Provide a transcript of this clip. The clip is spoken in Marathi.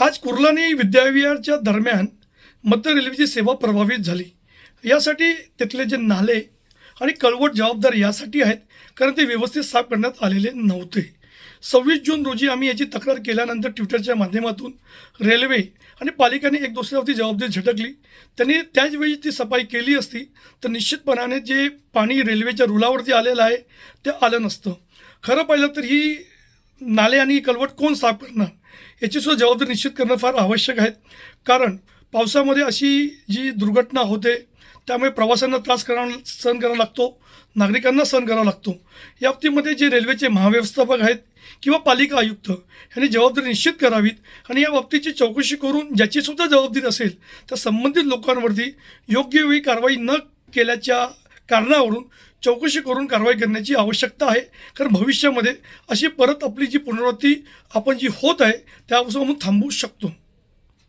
आज कुर्लानी विद्याविहारच्या दरम्यान मध्य रेल्वेची सेवा प्रभावित झाली. यासाठी तिथले जे नाले आणि कळवट जबाबदार यासाठी आहेत कारण ते व्यवस्थित साफ करण्यात आलेले नव्हते. सव्वीस जून रोजी आम्ही याची तक्रार केल्यानंतर ट्विटरच्या माध्यमातून रेल्वे आणि पालिकाने एक दुसऱ्यावरती जबाबदारी झटकली. त्यांनी त्याच वेळी ती सफाई केली असती तर निश्चितपणाने जे पाणी रेल्वेच्या रुलावरती आलेलं आहे ते आलं नसतं. खरं पाहिलं तर ही नाले आणि कलवट कोण साफ करणार? याची सुद्धा जबाबदारी निश्चित करणं फार आवश्यक आहे. कारण पावसामध्ये अशी जी दुर्घटना होते त्यामुळे प्रवाशांना त्रास करा सहन करावा लागतो नागरिकांना सहन करावा लागतो. या बाबतीमध्ये जे रेल्वेचे महाव्यवस्थापक आहेत किंवा पालिका आयुक्त यांनी जबाबदारी निश्चित करावीत आणि या बाबतीची चौकशी करून ज्याची सुद्धा जबाबदारी असेल त्या संबंधित लोकांवरती योग्य वेळी कारवाई न केल्याच्या कारणावरून चौकशी करून कारवाई करण्याची आवश्यकता आहे. कारण भविष्यामध्ये अशी परत आपली जी पुनरावृत्ती आपण जी होत आहे त्यापासून आपण थांबवू शकतो.